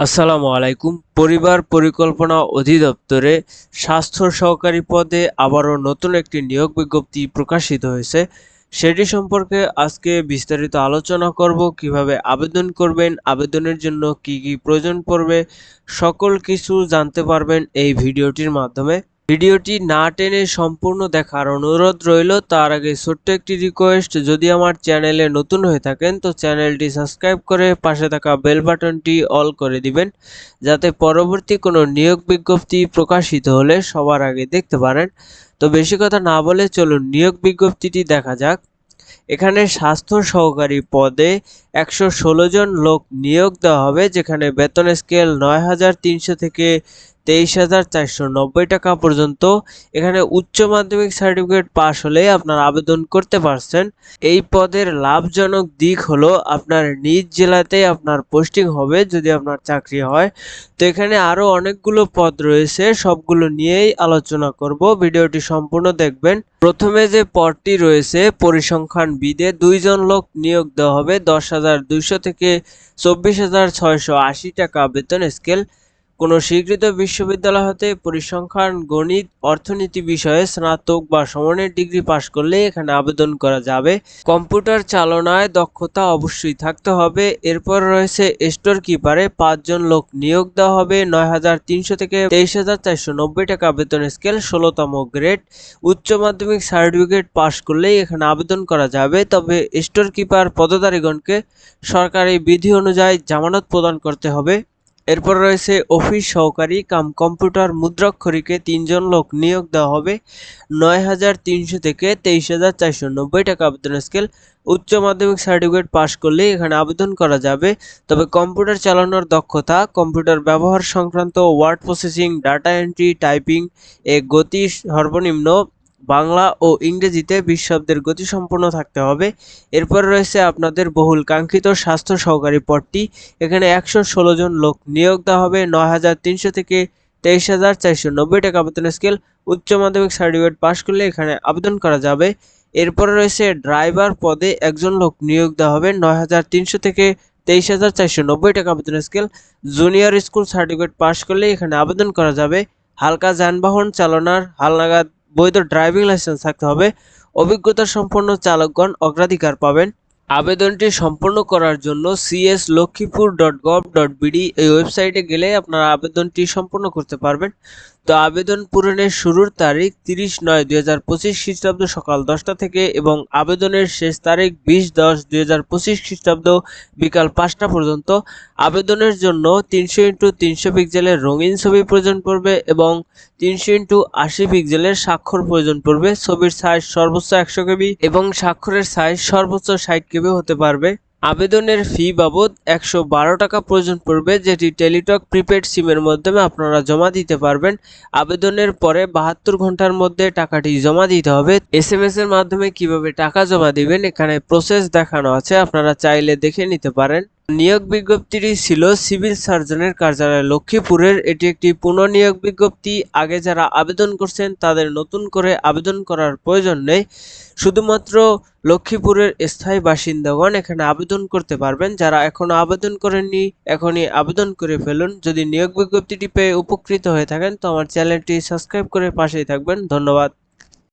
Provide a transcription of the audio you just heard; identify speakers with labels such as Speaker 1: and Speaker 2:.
Speaker 1: আসসালামু আলাইকুম। পরিবার পরিকল্পনা অধিদপ্তরে স্বাস্থ্য সহকারী পদে আবারও নতুন একটি নিয়োগ বিজ্ঞপ্তি প্রকাশিত হয়েছে। সেটি সম্পর্কে আজকে বিস্তারিত আলোচনা করব, কীভাবে আবেদন করবেন, আবেদনের জন্য কি কি প্রয়োজন পড়বে, সকল কিছু জানতে পারবেন এই ভিডিওটির মাধ্যমে। ভিডিওটি না টেনে সম্পূর্ণ দেখার অনুরোধ রইল। তার আগে ছোট্ট একটি রিকোয়েস্ট যদি আমার চ্যানেলে নতুন হয়ে থাকেন, তো চ্যানেলটি সাবস্ক্রাইব করে পাশে থাকা বেল বাটনটি অল করে দিবেন, যাতে পরবর্তী কোনো নিয়োগ বিজ্ঞপ্তি প্রকাশিত হলে সবার আগে দেখতে পারেন। তো বেশি কথা না বলে চলুন নিয়োগ বিজ্ঞপ্তিটি দেখা যাক। এখানে স্বাস্থ্য সহকারী পদে একশো ষোলো জন লোক নিয়োগ দেওয়া হবে, যেখানে বেতন স্কেল নয় হাজার তিনশো থেকে তেইশ হাজার চারশো নব্বই টাকা পর্যন্ত। এখানে উচ্চ মাধ্যমিক সার্টিফিকেট পাশ হলে আপনারা আবেদন করতে পারছেন। এই পদের লাভজনক দিক হলো আপনার নিজ জেলাতে আপনার পোস্টিং হবে যদি আপনার চাকরি হয়। তো এখানে আরও অনেকগুলো পদ রয়েছে, সবগুলো নিয়েই আলোচনা করব। ভিডিওটি সম্পূর্ণ দেখবেন। প্রথমে যে পদটি রয়েছে, পরিসংখ্যান বিদে দুইজন লোক নিয়োগ দেওয়া হবে। দশ হাজার দুইশো থেকে চব্বিশ হাজার ছয়শো আশি টাকা বেতন স্কেল। কোনো স্বীকৃত বিশ্ববিদ্যালয় হতে পরিসংখ্যান, গণিত, অর্থনীতি বিষয়ে স্নাতক বা সমনের ডিগ্রি পাশ করলে এখানে আবেদন করা যাবে। কম্পিউটার চালনায় দক্ষতা অবশ্যই থাকতে হবে। এরপর রয়েছে স্টোর কিপারে পাঁচজন লোক নিয়োগ দেওয়া হবে। নয় হাজার তিনশো থেকে তেইশ হাজার চারশো নব্বই টাকা বেতন স্কেল, ষোলোতম গ্রেড। উচ্চ মাধ্যমিক সার্টিফিকেট পাশ করলেই এখানে আবেদন করা যাবে। তবে স্টোর কিপার পদধারীগণকে সরকারি বিধি অনুযায়ী জামানত প্রদান করতে হবে। এরপর রয়েছে অফিস সহকারী, কাম কম্পিউটার মুদ্রাক্ষরীকে তিনজন লোক নিয়োগ দেওয়া হবে নয় হাজার তিনশো থেকে তেইশ হাজার চারশো নব্বই টাকা আবেদন স্কেল। উচ্চ মাধ্যমিক সার্টিফিকেট পাশ করলে এখানে আবেদন করা যাবে। তবে কম্পিউটার চালানোর দক্ষতা, কম্পিউটার ব্যবহার সংক্রান্ত word processing, data entry, typing, এ গতি সর্বনিম্ন বাংলা ও ইংরেজিতে বিশ শব্দের গতিসম্পন্ন থাকতে হবে। এরপর রয়েছে আপনাদের বহুল কাঙ্ক্ষিত স্বাস্থ্য সহকারী পদটি। এখানে একশো ষোলো জন লোক নিয়োগ দেওয়া হবে। নয় হাজার তিনশো থেকে তেইশ হাজার চারশো নব্বই টাকা বেতন স্কেল। উচ্চ মাধ্যমিক সার্টিফিকেট পাশ করলে এখানে আবেদন করা যাবে। এরপরে রয়েছে ড্রাইভার পদে একজন লোক নিয়োগ দেওয়া হবে। নয় হাজার তিনশো থেকে তেইশ হাজার চারশো নব্বই টাকা বেতন scale. Junior school certificate pass করলে এখানে আবেদন করা যাবে। হালকা যানবাহন চালনার হালনাগাদ বৈধ ড্রাইভিং লাইসেন্স থাকতে হবে। অভিজ্ঞতা সম্পন্ন চালকগণ অগ্রাধিকার পাবেন। আবেদনটি সম্পন্ন করার জন্য CS Lakshmipur dot gov dot BD এই ওয়েবসাইটে গেলে আপনারা আবেদনটি সম্পন্ন করতে পারবেন। তো আবেদন পূরণের শুরুর তারিখ তিরিশ নয় দুই হাজার পঁচিশ খ্রিস্টাব্দ সকাল দশটা থেকে এবং আবেদনের শেষ তারিখ বিশ দশ দুই হাজার পঁচিশ খ্রিস্টাব্দ বিকাল পাঁচটা পর্যন্ত। আবেদনের জন্য তিনশো ইন্টু তিনশো পিক্সেলের রঙিন ছবি প্রয়োজন পড়বে এবং তিনশো ইন্টু আশি পিক্সেলের স্বাক্ষর প্রয়োজন পড়বে। ছবির সাইজ সর্বোচ্চ একশো কেবি এবং স্বাক্ষরের সাইজ সর্বোচ্চ ষাট কেবি হতে পারবে। আবেদনের ফি বাবদ একশো বারো টাকা প্রয়োজন পড়বে, যেটি টেলিটক প্রিপেড সিমের মাধ্যমে আপনারা জমা দিতে পারবেন। আবেদনের পরে বাহাত্তর ঘণ্টার মধ্যে টাকাটি জমা দিতে হবে। এস এম এর মাধ্যমে কীভাবে টাকা জমা দিবেন, এখানে প্রসেস দেখানো আছে। আপনারা চাইলে দেখে নিতে পারেন। নিয়োগ বিজ্ঞপ্তিটি ছিল সিভিল সার্জনের কার্যালয় লক্ষ্মীপুরের। এটি একটি পুনর্নিয়োগ বিজ্ঞপ্তি। আগে যারা আবেদন করছেন, তাদের নতুন করে আবেদন করার প্রয়োজন নেই। শুধুমাত্র লক্ষ্মীপুরের স্থায়ী বাসিন্দাগণ এখানে আবেদন করতে পারবেন। যারা এখনও আবেদন করেননি, এখনই আবেদন করে ফেলুন। যদি নিয়োগ বিজ্ঞপ্তিটি পেয়ে উপকৃত হয়ে থাকেন, তো আমার চ্যানেলটি সাবস্ক্রাইব করে পাশেই থাকবেন। ধন্যবাদ।